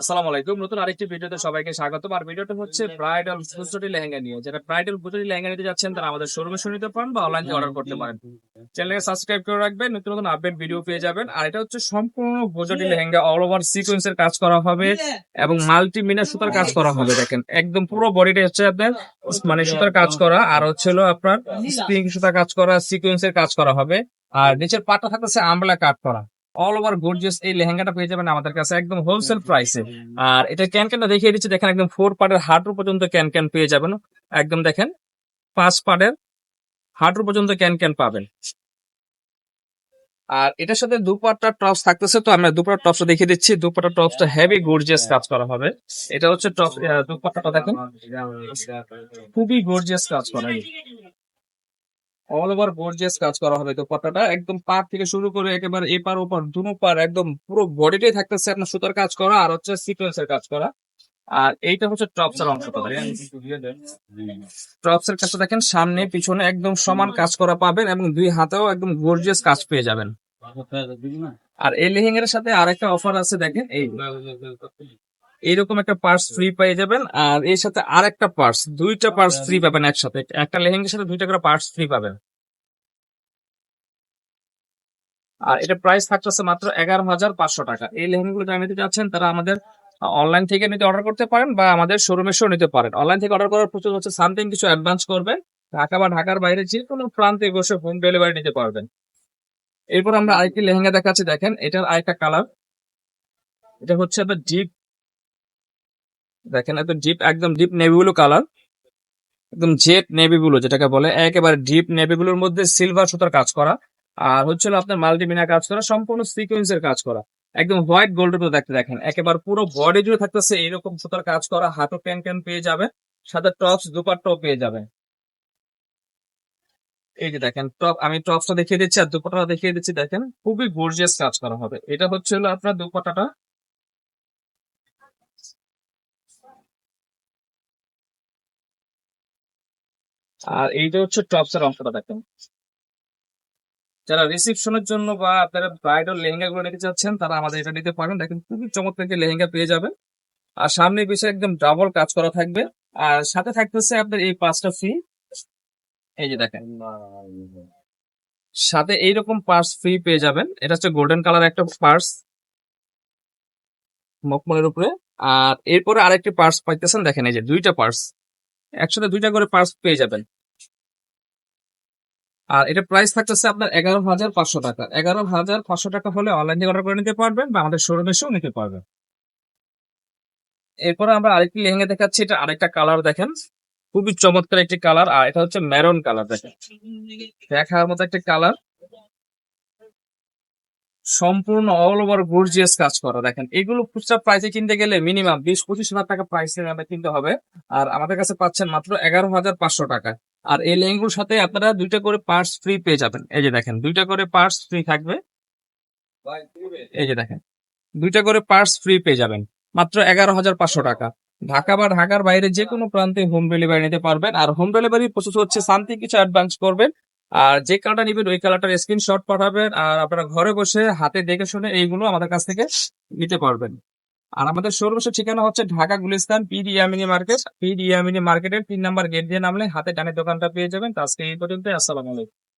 আসসালামু আলাইকুম। নতুন আরেকটি ভিডিওতে সবাইকে স্বাগতম। আর ভিডিওটা হচ্ছে ব্রাইডাল ফুলস্টোরি লেহেঙ্গা নিয়ে। যারা ব্রাইডাল ফুলস্টোরি লেহেঙ্গা নিতে যাচ্ছেন, তারা আমাদের শোরুমে শুনে নিতে পারেন বা অনলাইনে অর্ডার করতে পারেন। চ্যানেলকে সাবস্ক্রাইব করে রাখবেন, নতুন নতুন আপডেট ভিডিও পেয়ে যাবেন। আর এটা হচ্ছে সম্পূর্ণ গোজটি লেহেঙ্গা অল ওভার সিকোয়েন্সের কাজ করা হবে এবং মাল্টি মিনা সুতার কাজ করা হবে, দেখেন। একদম পুরো বডিটা হচ্ছে আপনার মানে সুতার কাজ করা। আর হচ্ছে আপনার স্প্রিং সুতার কাজ করা সিকোয়েন্সের কাজ করা হবে। আর নিচের পাটটা থাকতেছে আমলা কাট করা। অল ওভার গর্জিয়াস এই লেহেঙ্গাটা পেয়ে যাবেন আমাদের কাছে একদম হোলসেল প্রাইসে আর এটা ক্যান ক্যানটা দেখিয়ে দিচ্ছি, দেখেন একদম ফোর পার্টের হাঁটু পর্যন্ত ক্যান ক্যান পেয়ে যাবেন। একদম দেখেন, পাঁচ পার্টের হাঁটু পর্যন্ত ক্যান ক্যান পাবেন। আর এটার সাথে দুপাট্টা টপস থাকতেছে, তো আমরা দুপাট্টা টপসটা দেখিয়ে দিচ্ছি। দুপাট্টা টপসটা হেভি গর্জিয়াস কাজ করা হবে। এটা হচ্ছে টপ দুপাট্টাটা দেখেন। খুবই গর্জিয়াস কাজ করা। অল ওভার গর্জিয়াস কাজ করা হবে। দুপাট্টাটা একদম পার থেকে শুরু করে একেবারে এপার ওপার দুনো পার একদম পুরো বডিটাই থাকতেছে আপনার সুতার কাজ করা আর হচ্ছে সিকোয়েন্সের কাজ করা। আর এইটা হচ্ছে টপস এর অংশটা টপস এর কাজটা দেখেন সামনে পিছনে একদম সমান কাজ করা পাবেন এবং দুই হাতেও একদম গর্জিয়াস কাজ পেয়ে যাবেন। আর এই লেহেঙ্গার সাথে আরেকটা অফার আছে দেখেন এই। এইরকম একটা পার্স ফ্রি পেয়ে যাবেন। আর এর সাথে আর একটা পার্স দুইটা পার্স ফ্রি পাবেন একসাথে। একটা লেহেঙ্গার সাথে দুইটা করে পার্স ফ্রি পাবেন। আর এটা প্রাইস থাকতেছে মাত্র এগারো হাজার পাঁচশো টাকা। এই লেহেঙ্গাগুলো যারা নিতে চাচ্ছেন, তারা আমাদের অনলাইন থেকে নিতে অর্ডার করতে পারেন বা আমাদের শোরুমে এসেও নিতে পারেন। অনলাইন থেকে অর্ডার করার প্রচুর হচ্ছে সামথিং কিছু অ্যাডভান্স করবেন। ঢাকা বা ঢাকার বাইরে যে কোনো প্রান্তে বসে হোম ডেলিভারি নিতে পারবেন। এরপর আমরা আরেকটি লেহেঙ্গা দেখাচ্ছি, দেখেন। এটার আরেকটা কালার এটা হচ্ছে আপনার ডিপ দেখেন, এত ডিপ একদম ডিপ নেভি ব্লু কালার একদম জেট নেভি ব্লু যেটাকে বলে একেবারে ডিপ নেভি ব্লুর মধ্যে সিলভার সুতার কাজ করা। আর হচ্ছে আপনার মাল্টিমিনা কাজ করা, সম্পূর্ণ সিকোয়েন্সের কাজ করা। একদম হোয়াইট গোল্ডের মতো দেখতে দেখেন, একেবারে পুরো বডি জুড়ে থাকতেছে এইরকম সুতার কাজ করা হাতও ক্যান ক্যান পেয়ে যাবে, সাথে টপস দুপাট্টাও পেয়ে যাবে। এই যে দেখেন টপ আমি টপসটা দেখিয়ে দিচ্ছি আর দুপাটা দেখিয়ে দিচ্ছি, দেখেন, খুবই গর্জিয়াস কাজ করা হবে। এটা হচ্ছে হলো আপনার দুপাট্টাটা আর এইটা হচ্ছে টপসের অংশটা দেখেন। যারা রিসিপশনের জন্য বা আপনারা ব্রাইডাল লেহেঙ্গা গুলো নিতে চাচ্ছেন, তারা আমাদের এটা নিতে পারেন। দেখেন, খুবই চমৎকার লেহেঙ্গা পেয়ে যাবেন। আর সামনে পিছিয়ে একদম ডাবল কাজ করা থাকবে। আর সাথে থাকতেছে আপনার এই পাঁচটা ফি এই যে দেখেন। সাথে এইরকম পার্স ফ্রি পেয়ে যাবেন। এটা হচ্ছে গোল্ডেন কালার একটা পার্স মকমলের উপরে। আর এরপরে আরেকটি পার্স পাইতেছেন, দেখেন এই যে দুইটা পার্স একসাথে দুইটা করে পার্স পেয়ে যাবেন। আর এটা প্রাইস থাকতেছে আপনার এগারো হাজার পাঁচশো টাকা। এগারো হাজার পাঁচশো টাকা হলে অনলাইন থেকে অর্ডার করে নিতে পারবেন বা আমাদের শোরুমে এসেও নিতে পারবেন। এরপরে আমরা আরেকটি লেহেঙ্গা দেখাচ্ছি, এটা আরেকটা কালার দেখেন। খুবই চমৎকার একটি কালার আর এটা হচ্ছে মেরন কালার দেখেন। দেখার মতো একটা কালার সম্পূর্ণ অল ওভার গর্জিয়াস কাজ করা, দেখেন। এগুলো খুচরা প্রাইসে কিনতে গেলে মিনিমাম বিশ পঁচিশ হাজার টাকা প্রাইসে কিনতে হবে। আর আমাদের কাছে পাচ্ছেন মাত্র এগারো হাজার পাঁচশো টাকা। আর এই লেহেঙ্গুলোর সাথে আপনারা দুইটা করে পার্টস ফ্রি পেয়ে যাবেন। এই যে দেখেন, দুইটা করে পার্টস ফ্রি থাকবে। এই যে দেখেন, দুইটা করে পার্টস ফ্রি পেয়ে যাবেন। মাত্র এগারো হাজার পাঁচশো টাকা। ঢাকা বা ঢাকার বাইরে যে কোনো প্রান্তে হোম ডেলিভারি নিতে পারবেন। আর হোম ডেলিভারি প্রসেস হচ্ছে শান্তি কিছু অ্যাডভান্স করবেন। আর যে কালারটা নিবেন, ওই কালারটার স্ক্রিনশট পাঠাবেন। আর আপনারা ঘরে বসে হাতে দেখে শুনে এইগুলো আমাদের কাছ থেকে নিতে পারবেন। আর আমাদের সর্বশেষ ঠিকানা হচ্ছে Dhaka Gulistan Pir Yemeni market Pir Yemeni মার্কেটের তিন নাম্বার গেট দিয়ে নামলে হাতে ডানের দোকানটা পেয়ে যাবেন। আজকে এই পর্যন্ত আসসালামু আলাইকুম।